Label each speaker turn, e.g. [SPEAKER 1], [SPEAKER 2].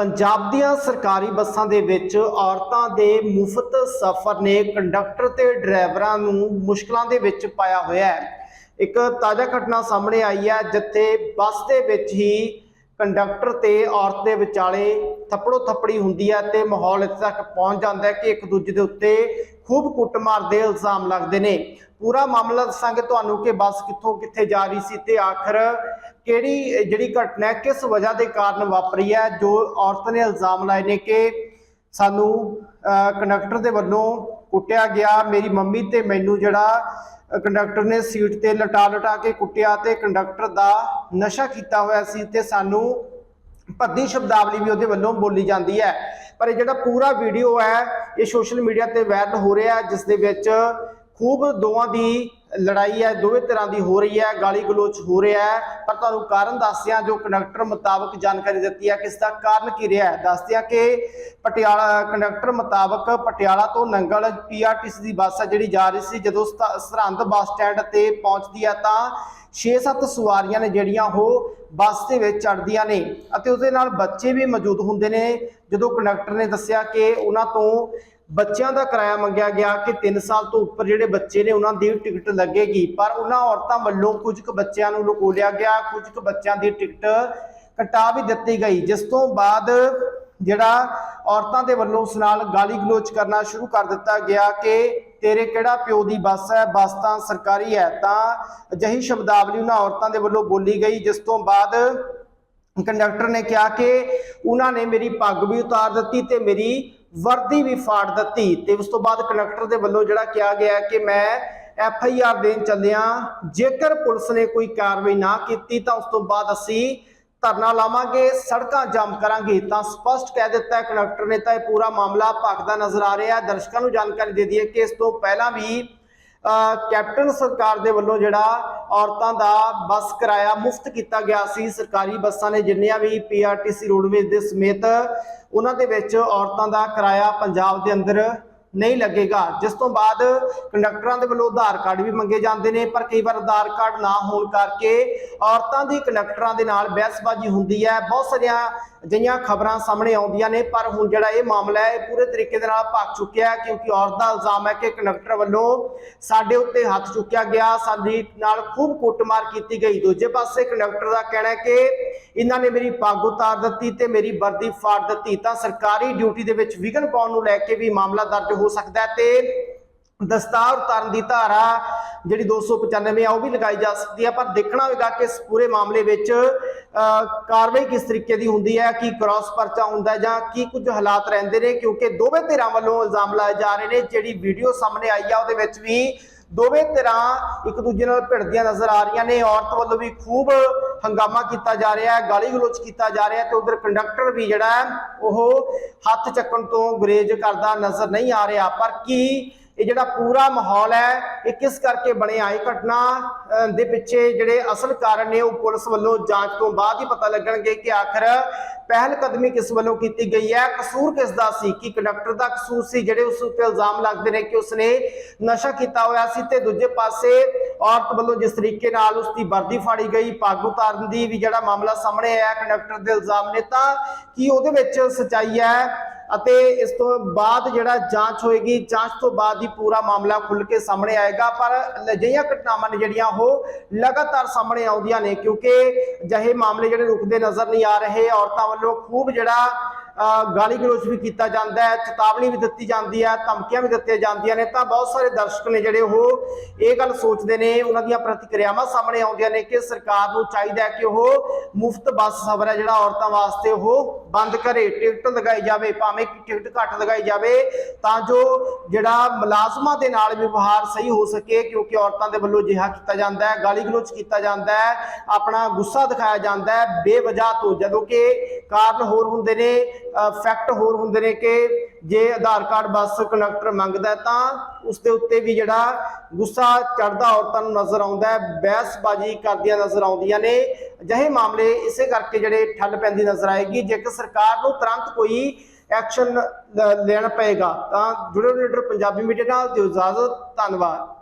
[SPEAKER 1] ਪੰਜਾਬ ਦੀਆਂ ਸਰਕਾਰੀ ਬੱਸਾਂ ਦੇ ਵਿੱਚ ਔਰਤਾਂ ਦੇ ਮੁਫਤ ਸਫ਼ਰ ਨੇ ਕੰਡਕਟਰ ਤੇ ਡਰਾਈਵਰਾਂ ਨੂੰ ਮੁਸ਼ਕਲਾਂ ਦੇ ਵਿੱਚ ਪਾਇਆ ਹੋਇਆ ਹੈ। ਇੱਕ ਤਾਜ਼ਾ ਘਟਨਾ ਸਾਹਮਣੇ ਆਈ ਹੈ, ਜਿੱਥੇ ਬੱਸ ਦੇ ਵਿੱਚ ਹੀ ਕੰਡਕਟਰ ਤੇ ਔਰਤ ਦੇ ਵਿਚਾਲੇ ਥੱਪੜੋ ਥੱਪੜੀ ਹੁੰਦੀ ਹੈ ਤੇ ਮਾਹੌਲ ਇੱਥੇ ਤੱਕ ਪਹੁੰਚ ਜਾਂਦਾ ਹੈ ਕਿ ਇੱਕ ਦੂਜੇ ਦੇ ਉੱਤੇ ਖੂਬ ਕੁੱਟਮਾਰ ਦੇ ਇਲਜ਼ਾਮ ਲੱਗਦੇ ਨੇ। ਪੂਰਾ ਮਾਮਲਾ ਦੱਸਾਂਗੇ ਤੁਹਾਨੂੰ ਕਿ ਬੱਸ ਕਿੱਥੋਂ ਕਿੱਥੇ ਜਾ ਰਹੀ ਸੀ ਤੇ ਆਖਰ ਕਿਹੜੀ, ਜਿਹੜੀ ਘਟਨਾ ਕਿਸ ਵਜ੍ਹਾ ਦੇ ਕਾਰਨ ਵਾਪਰੀ ਹੈ, ਜੋ ਔਰਤ ਨੇ ਇਲਜ਼ਾਮ ਲਾਏ ਨੇ ਕਿ ਸਾਨੂੰ ਕੰਡਕਟਰ ਦੇ ਵੱਲੋਂ ਕੁੱਟਿਆ ਗਿਆ। ਮੇਰੀ ਮੰਮੀ ਤੇ ਮੈਨੂੰ ਜਿਹੜਾ ਕੰਡਕਟਰ ਨੇ ਸੀਟ ਤੇ ਲਟਾ ਲਟਾ ਕੇ ਕੁੱਟਿਆ ਤੇ ਕੰਡਕਟਰ ਦਾ ਨਸ਼ਾ ਕੀਤਾ ਹੋਇਆ ਸੀ ਤੇ ਸਾਨੂੰ ਭੱਦੀ ਸ਼ਬਦਾਵਲੀ ਵੀ ਉਹਦੇ ਵੱਲੋਂ ਬੋਲੀ ਜਾਂਦੀ ਹੈ। ਪਰ ਇਹ ਜਿਹੜਾ ਪੂਰਾ ਵੀਡੀਓ ਹੈ, ਇਹ ਸੋਸ਼ਲ ਮੀਡੀਆ ਤੇ ਵਾਇਰਲ ਹੋ ਰਿਹਾ ਹੈ, ਜਿਸ ਦੇ ਵਿੱਚ ਖੂਬ ਦੋਵਾਂ ਦੀ ਲੜਾਈ ਹੈ, ਦੋਵੇਂ ਤਰ੍ਹਾਂ ਦੀ ਹੋ ਰਹੀ ਹੈ, ਗਾਲੀ ਗਲੋਚ ਹੋ ਰਿਹਾ ਹੈ। ਪਰ ਤੁਹਾਨੂੰ ਕਾਰਨ ਦੱਸਿਆ ਜੋ ਕੰਡਕਟਰ ਮੁਤਾਬਕ ਜਾਣਕਾਰੀ ਦਿੱਤੀ ਹੈ, ਕਿਸ ਦਾ ਕਾਰਨ ਕੀ ਰਿਹਾ ਹੈ? ਦੱਸਦਿਆਂ ਕਿ ਪਟਿਆਲਾ, ਕੰਡਕਟਰ ਮੁਤਾਬਕ ਪਟਿਆਲਾ ਤੋਂ ਨੰਗਲ ਪੀਆਰਟੀਸੀ ਦੀ ਬੱਸ ਹੈ ਜਿਹੜੀ ਜਾ ਰਹੀ ਸੀ। ਜਦੋਂ ਸਤ- ਸਰਹੰਦ ਬੱਸ ਸਟੈਂਡ ਤੇ ਪਹੁੰਚਦੀ ਹੈ ਤਾਂ 6-7 ਸਵਾਰੀਆਂ ਨੇ ਜਿਹੜੀਆਂ ਉਹ ਬੱਸ ਦੇ ਵਿੱਚ ਚੜ੍ਹਦੀਆਂ ਨੇ ਅਤੇ ਉਹਦੇ ਨਾਲ ਬੱਚੇ ਵੀ ਮੌਜੂਦ ਹੁੰਦੇ ਨੇ। ਜਦੋਂ ਕੰਡਕਟਰ ਨੇ ਦੱਸਿਆ ਕਿ ਉਹਨਾਂ ਤੋਂ ਬੱਚਿਆਂ ਦਾ ਕਿਰਾਇਆ ਮੰਗਿਆ ਗਿਆ ਕਿ 3 ਸਾਲ ਤੋਂ ਉੱਪਰ ਜਿਹੜੇ ਬੱਚੇ ਨੇ ਉਹਨਾਂ ਦੀ ਟਿਕਟ ਲੱਗੇਗੀ। ਪਰ ਉਹਨਾਂ ਔਰਤਾਂ ਵੱਲੋਂ ਕੁਝ ਕੁ ਬੱਚਿਆਂ ਨੂੰ ਲੁਕੋਲਿਆ ਗਿਆ, ਕੁਝ ਕੁ ਬੱਚਿਆਂ ਦੀ ਟਿਕਟ ਕਟਾ ਵੀ ਦਿੱਤੀ ਗਈ। ਜਿਸ ਤੋਂ ਬਾਅਦ ਜਿਹੜਾ ਔਰਤਾਂ ਦੇ ਵੱਲੋਂ ਉਸ ਨਾਲ ਗਾਲੀ ਗਲੋਚ ਕਰਨਾ ਸ਼ੁਰੂ ਕਰ ਦਿੱਤਾ ਗਿਆ ਕਿ ਤੇਰੇ ਕਿਹੜਾ ਪਿਓ ਦੀ ਬੱਸ ਹੈ, ਬੱਸ ਤਾਂ ਸਰਕਾਰੀ ਹੈ। ਤਾਂ ਅਜਿਹੀ ਸ਼ਬਦਾਵਲੀ ਉਹਨਾਂ ਔਰਤਾਂ ਦੇ ਵੱਲੋਂ ਬੋਲੀ ਗਈ, ਜਿਸ ਤੋਂ ਬਾਅਦ ਕੰਡਕਟਰ ਨੇ ਕਿਹਾ ਕਿ ਉਹਨਾਂ ਨੇ ਮੇਰੀ ਪੱਗ ਵੀ ਉਤਾਰ ਦਿੱਤੀ ਤੇ ਮੇਰੀ ਵਰਦੀ ਵੀ ਫਾੜ ਦਿੱਤੀ ਤੇ ਉਸ ਤੋਂ ਬਾਅਦ ਕੰਡਕਟਰ ਦੇ ਵੱਲੋਂ ਜਿਹੜਾ ਕਿਹਾ ਗਿਆ ਕਿ ਮੈਂ ਐਫ ਆਈ ਆਰ ਦੇਣ ਚੱਲਿਆ, ਜੇਕਰ ਪੁਲਿਸ ਨੇ ਕੋਈ ਕਾਰਵਾਈ ਨਾ ਕੀਤੀ ਤਾਂ ਉਸ ਤੋਂ ਬਾਅਦ ਅਸੀਂ ਧਰਨਾ ਲਾਵਾਂਗੇ, ਸੜਕਾਂ ਜਾਮ ਕਰਾਂਗੇ। ਤਾਂ ਸਪਸ਼ਟ ਕਹਿ ਦਿੱਤਾ ਹੈ, ਕੰਡਕਟਰ ਨੇ ਤਾਂ ਇਹ ਪੂਰਾ ਮਾਮਲਾ ਭਖਦਾ ਨਜ਼ਰ ਆ ਰਿਹਾ ਦਰਸ਼ਕਾਂ ਨੂੰ ਜਾਣਕਾਰੀ ਦੇ ਦਈਏ ਕਿ ਇਸ ਤੋਂ ਪਹਿਲਾਂ ਵੀ ਕੈਪਟਨ ਸਰਕਾਰ ਦੇ ਵੱਲੋਂ ਜਿਹੜਾ ਔਰਤਾਂ ਦਾ ਬੱਸ ਕਿਰਾਇਆ ਮੁਫਤ ਕੀਤਾ ਗਿਆ ਸੀ। ਸਰਕਾਰੀ ਬੱਸਾਂ ਨੇ ਜਿੰਨੀਆਂ ਵੀ ਪੀਆਰਟੀਸੀ ਰੋਡਵੇਜ਼ ਦੇ ਸਮੇਤ ਉਹਨਾਂ ਦੇ ਵਿੱਚ ਔਰਤਾਂ ਦਾ ਕਿਰਾਇਆ ਪੰਜਾਬ ਦੇ ਅੰਦਰ ਨਹੀਂ ਲੱਗੇਗਾ। ਜਿਸ ਤੋਂ ਬਾਅਦ ਕੰਡਕਟਰਾਂ ਦੇ ਵੱਲੋਂ ਆਧਾਰ ਕਾਰਡ ਵੀ ਮੰਗੇ ਜਾਂਦੇ ਨੇ, ਪਰ ਕਈ ਵਾਰ ਆਧਾਰ ਕਾਰਡ ਨਾ ਹੋਣ ਕਰਕੇ ਔਰਤਾਂ ਦੀ ਕੰਡਕਟਰਾਂ ਦੇ ਨਾਲ ਬਹਿਸਬਾਜ਼ੀ ਹੁੰਦੀ ਹੈ। ਬਹੁਤ ਸਾਰੀਆਂ ਅਜਿਹੀਆਂ ਖਬਰਾਂ ਸਾਹਮਣੇ ਆਉਂਦੀਆਂ ਨੇ, ਪਰ ਹੁਣ ਜਿਹੜਾ ਇਹ ਮਾਮਲਾ ਹੈ, ਇਹ ਪੂਰੇ ਤਰੀਕੇ ਦੇ ਨਾਲ ਭੱਜ ਚੁੱਕਿਆ ਹੈ, ਕਿਉਂਕਿ ਔਰਤ ਦਾ ਇਲਜ਼ਾਮ ਹੈ ਕਿ ਕੰਡਕਟਰ ਵੱਲੋਂ ਸਾਡੇ ਉੱਤੇ ਹੱਥ ਚੁੱਕਿਆ ਗਿਆ, ਸਾਡੀ ਨਾਲ ਖੂਬ ਕੁੱਟਮਾਰ ਕੀਤੀ ਗਈ। ਦੂਜੇ ਪਾਸੇ ਕੰਡਕਟਰ ਦਾ ਕਹਿਣਾ ਹੈ ਕਿ ਇਹਨਾਂ ਨੇ ਮੇਰੀ ਪੱਗ ਉਤਾਰ ਦਿੱਤੀ ਤੇ ਮੇਰੀ ਵਰਦੀ ਫਾੜ ਦਿੱਤੀ। ਤਾਂ ਸਰਕਾਰੀ ਡਿਊਟੀ ਦੇ ਵਿੱਚ ਵਿਘਨ ਪਾਉਣ ਨੂੰ ਲੈ ਕੇ ਵੀ ਮਾਮਲਾ ਦਰਜ ਹੋ ਸਕਦਾ ਹੈ ਤੇ ਦਸਤਾਰ ਉਤਾਰਨ ਦੀ ਧਾਰਾ ਜਿਹੜੀ 295 ਆ, ਉਹ ਵੀ ਲਗਾਈ ਜਾ ਸਕਦੀ ਹੈ, ਪਰ ਦੇਖਣਾ ਹੋਵੇਗਾ ਕਿ ਇਸ ਪੂਰੇ ਮਾਮਲੇ ਵਿੱਚ ਕਾਰਵਾਈ ਕਿਸ ਤਰੀਕੇ ਦੀ ਹੁੰਦੀ ਹੈ, ਕੀ ਕ੍ਰਾਸ ਪਰਚਾ ਹੁੰਦਾ ਜਾਂ ਕੀ ਕੁਝ ਹਾਲਾਤ ਰਹਿੰਦੇ ਨੇ, ਕਿਉਂਕਿ ਦੋਵੇਂ ਧਿਰਾਂ ਵੱਲੋਂ ਇਲਜ਼ਾਮ ਲਾਏ ਜਾ ਰਹੇ ਨੇ, ਜਿਹੜੀ ਵੀਡੀਓ ਸਾਹਮਣੇ ਆਈ ਆ, ਉਹਦੇ ਵਿੱਚ ਵੀ ਦੋਵੇਂ ਧਿਰਾਂ ਇੱਕ ਦੂਜੇ ਨਾਲ ਭਿੜਦੀਆਂ ਨਜ਼ਰ ਆ ਰਹੀਆਂ ਨੇ, ਔਰਤ ਵੱਲੋਂ ਵੀ ਖੂਬ ਹੰਗਾਮਾ ਕੀਤਾ ਜਾ ਰਿਹਾ ਹੈ, ਗਾਲੀ ਗਲੋਚ ਕੀਤਾ ਜਾ ਰਿਹਾ ਹੈ ਤੇ ਉਧਰ ਕੰਡਕਟਰ ਵੀ ਜਿਹੜਾ ਉਹ ਹੱਥ ਚੱਕਣ ਤੋਂ ਗੁਰੇਜ਼ ਕਰਦਾ ਨਜ਼ਰ ਨਹੀਂ ਆ ਰਿਹਾ, ਪਰ ਕੀ ਇਹ ਜਿਹੜਾ ਪੂਰਾ ਮਾਹੌਲ ਹੈ ਇਹ ਕਿਸ ਕਰਕੇ ਬਣਿਆ? ਇਹ ਘਟਨਾ ਅਹ, ਦੇ ਪਿੱਛੇ ਜਿਹੜੇ ਅਸਲ ਕਾਰਨ ਨੇ ਉਹ ਪੁਲਿਸ ਵੱਲੋਂ ਜਾਂਚ ਤੋਂ ਬਾਅਦ ਹੀ ਪਤਾ ਲੱਗਣਗੇ ਕਿ ਆਖਰ ਪਹਿਲ ਕਦਮੀ ਕਿਸ ਵੱਲੋਂ ਕੀਤੀ ਗਈ ਹੈ? ਕਸੂਰ ਕਿਸ ਦਾ ਸੀ? ਕਿ ਕੰਡਕਟਰ ਦਾ ਕਸੂਰ ਸੀ? ਜਿਹੜੇ ਉਸ ਉੱਤੇ ਇਲਜ਼ਾਮ ਲੱਗਦੇ ਨੇ ਕਿ ਉਸਨੇ ਨਸ਼ਾ ਕੀਤਾ ਹੋਇਆ ਸੀ ਤੇ ਦੂਜੇ ਪਾਸੇ ਔਰਤ ਵੱਲੋਂ ਜਿਸ ਤਰੀਕੇ ਨਾਲ ਉਸ ਦੀ ਵਰਦੀ ਫਾੜੀ ਗਈ, ਪੱਗ ਉਤਾਰਨ ਦੀ ਵੀ ਜਿਹੜਾ ਮਾਮਲਾ ਸਾਹਮਣੇ ਆਇਆ ਕੰਡਕਟਰ ਦੇ ਇਲਜ਼ਾਮ ਨੇ ਤਾਂ ਕੀ ਉਹਦੇ ਵਿੱਚ ਸਚਾਈ ਹੈ? ਅਤੇ ਇਸ ਤੋਂ ਬਾਅਦ ਜਿਹੜਾ ਜਾਂਚ ਹੋਏਗੀ, ਜਾਂਚ ਤੋਂ ਬਾਅਦ ਹੀ ਪੂਰਾ ਮਾਮਲਾ ਖੁੱਲ ਕੇ ਸਾਹਮਣੇ ਆਏਗਾ, ਪਰ ਅਜਿਹੀਆਂ ਘਟਨਾਵਾਂ ਨੇ ਜਿਹੜੀਆਂ ਉਹ ਲਗਾਤਾਰ ਸਾਹਮਣੇ ਆਉਂਦੀਆਂ ਨੇ, ਕਿਉਂਕਿ ਅਜਿਹੇ ਮਾਮਲੇ ਜਿਹੜੇ ਰੁਕਦੇ ਨਜ਼ਰ ਨਹੀਂ ਆ ਰਹੇ, ਔਰਤਾਂ ਵੱਲੋਂ ਖੂਬ ਜਿਹੜਾ ਗਾਲੀ ਗਲੋਚ ਵੀ ਕੀਤਾ ਜਾਂਦਾ ਹੈ, ਚੇਤਾਵਨੀ ਵੀ ਦਿੱਤੀ ਜਾਂਦੀ ਹੈ, ਧਮਕੀਆਂ ਵੀ ਦਿੱਤੀਆਂ ਜਾਂਦੀਆਂ ਨੇ, ਤਾਂ ਬਹੁਤ ਸਾਰੇ ਦਰਸ਼ਕ ਨੇ ਜਿਹੜੇ ਉਹ ਇਹ ਗੱਲ ਸੋਚਦੇ ਨੇ, ਉਹਨਾਂ ਦੀਆਂ ਪ੍ਰਤੀਕਿਰਿਆਵਾਂ ਸਾਹਮਣੇ ਆਉਂਦੀਆਂ ਨੇ ਕਿ ਸਰਕਾਰ ਨੂੰ ਚਾਹੀਦਾ ਹੈ ਕਿ ਉਹ ਮੁਫਤ ਬੱਸ ਸਫ਼ਰ ਹੈ, ਜਿਹੜਾ ਔਰਤਾਂ ਵਾਸਤੇ ਉਹ ਬੰਦ ਕਰੇ, ਟਿਕਟ ਲਗਾਈ ਜਾਵੇ, ਭਾਵੇਂ ਕਿ ਟਿਕਟ ਘੱਟ ਲਗਾਈ ਜਾਵੇ, ਤਾਂ ਜੋ ਜਿਹੜਾ ਮੁਲਾਜ਼ਮਾਂ ਦੇ ਨਾਲ ਵਿਵਹਾਰ ਸਹੀ ਹੋ ਸਕੇ, ਕਿਉਂਕਿ ਔਰਤਾਂ ਦੇ ਵੱਲੋਂ ਜਿਹਾ ਕੀਤਾ ਜਾਂਦਾ ਹੈ, ਗਾਲੀ ਗਲੋਚ ਕੀਤਾ ਜਾਂਦਾ ਹੈ, ਆਪਣਾ ਗੁੱਸਾ ਦਿਖਾਇਆ ਜਾਂਦਾ ਹੈ, ਬੇਵਜ੍ਹਾ ਤੋਂ, ਜਦੋਂ ਕਿ ਕਾਰਨ ਹੋਰ ਹੁੰਦੇ ਨੇ ਫੈਕਟ ਹੋਰ ਹੁੰਦੇ ਨੇ ਕਿ ਜੇ ਆਧਾਰ ਕਾਰਡ ਬੱਸ ਕੰਡਕਟਰ ਮੰਗਦਾ ਤਾਂ ਉਸ ਦੇ ਉੱਤੇ ਵੀ ਜਿਹੜਾ ਗੁੱਸਾ ਚੜਦਾ ਔਰਤਾਂ ਨੂੰ ਨਜ਼ਰ ਆਉਂਦਾ ਹੈ, ਬਹਿਸਬਾਜ਼ੀ ਕਰਦੀਆਂ ਨਜ਼ਰ ਆਉਂਦੀਆਂ ਨੇ। ਅਜਿਹੇ ਮਾਮਲੇ ਇਸੇ ਕਰਕੇ ਜਿਹੜੇ ਠੱਲ ਪੈਂਦੀ ਨਜ਼ਰ ਆਏਗੀ, ਜੇਕਰ ਸਰਕਾਰ ਨੂੰ ਤੁਰੰਤ ਕੋਈ ਐਕਸ਼ਨ ਲੈਣਾ ਪਏਗਾ ਤਾਂ ਜੁੜੇ ਰਹੋ ਲੀਡਰ ਪੰਜਾਬੀ ਮੀਡੀਆ ਨਾਲ, ਦਿਓ ਇਜਾਜ਼ਤ, ਧੰਨਵਾਦ।